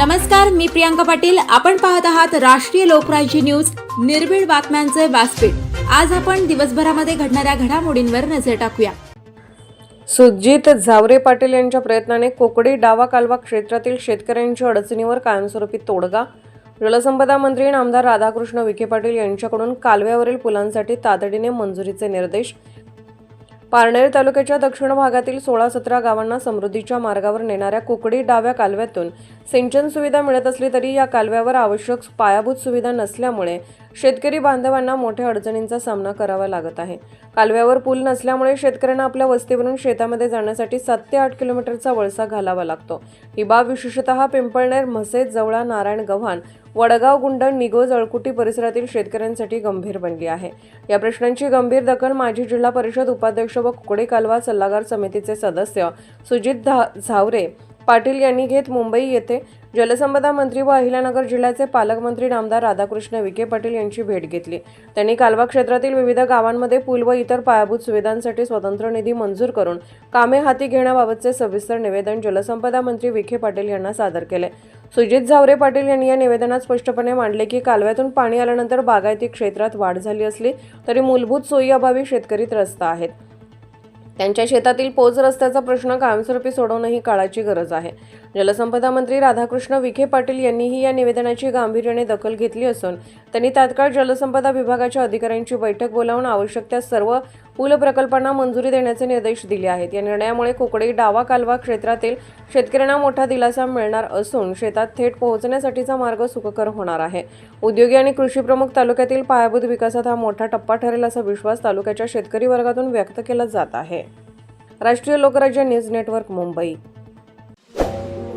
नमस्कार मी प्रियांका पाटील. आपण पाहत आहात राष्ट्रीय लोकराज्य न्यूज. निर्भीड बातम्यांचे व्यासपीठ. आज आपण दिवसभरामध्ये घडणाऱ्या घडामोडींवर नजर टाकूया. सुजित झावरे पाटील यांच्या प्रयत्नाने कोकडी डावा कालवा क्षेत्रातील शेतकऱ्यांच्या अडचणीवर कायमस्वरूपी तोडगा. जलसंपदा मंत्री आमदार राधाकृष्ण विखे पाटील यांच्याकडून कालव्यावरील पुलांसाठी तातडीने मंजुरीचे निर्देश. पारनेर तालुक्याच्या दक्षिण भागातील सोळा सतरा गावांना समृद्धीच्या मार्गावर नेणाऱ्या कुकडी डाव्या कालव्यातून सिंचन सुविधा मिळत असली तरी या कालव्यावर आवश्यक पायाभूत सुविधा नसल्यामुळे शेतकरी बांधवांना मोठ्या अडचणींचा सामना करावा लागत आहे. कालव्यावर पूल नसल्यामुळे शेतकऱ्यांना आपल्या वस्तीवरून शेतामध्ये जाण्यासाठी सात ते आठ किलोमीटरचा वळसा घालावा लागतो. ही बाब विशेषतः पिंपळनेर म्हसे जवळा नारायण गव्हाण वडगाव गुंडण निगोज अळकुटी परिसरातील शेतकऱ्यांसाठी गंभीर बनली आहे. या प्रश्नांची गंभीर दखल माजी जिल्हा परिषद उपाध्यक्ष व कुकडे कालवा सल्लागार समितीचे सदस्य सुजित धा झावरे पाटील यांनी घेत मुंबई येथे जलसंपदा मंत्री व अहिल्यानगर जिल्ह्याचे पालकमंत्री नामदार राधाकृष्ण विखे पाटील यांची भेट घेतली. त्यांनी कालवा क्षेत्रातील विविध गावांमध्ये पूल व इतर पायाभूत सुविधांसाठी स्वतंत्र निधी मंजूर करून कामे हाती घेण्याबाबतचे सविस्तर निवेदन जलसंपदा मंत्री विखे पाटील यांना सादर केले. सुजित झावरे पाटील यांनी या निवेदनात स्पष्टपणे मांडले की कालव्यातून पाणी आल्यानंतर बागायती क्षेत्रात वाढ झाली असली तरी मूलभूत सोयीअभावी शेतकरी त्रस्त आहेत. त्यांच्या शेतातील पोच रस्त्याचा प्रश्न कायमस्वरूपी सोडवणं ही काळाची गरज आहे. जलसंपदा मंत्री राधाकृष्ण विखे पाटील यांनीही या निवेदनाची गांभीर्याने दखल घेतली असून त्यांनी तात्काळ जलसंपदा विभागाच्या अधिकाऱ्यांची बैठक बोलावून आवश्यक त्या सर्व पूल प्रकल्पांना मंजुरी देण्याचे निर्देश दिले आहेत. या निर्णयामुळे कोकडी डावा कालवा क्षेत्रातील शेतकऱ्यांना मोठा दिलासा मिळणार असून शेतात थेट पोहोचण्यासाठीचा मार्ग सुखकर होणार आहे. उद्योगी आणि कृषीप्रमुख तालुक्यातील पायाभूत विकासात हा मोठा टप्पा ठरेल असा विश्वास तालुक्याच्या शेतकरी वर्गातून व्यक्त केला जात आहे. राष्ट्रीय लोकराज्य न्यूज नेटवर्क मुंबई.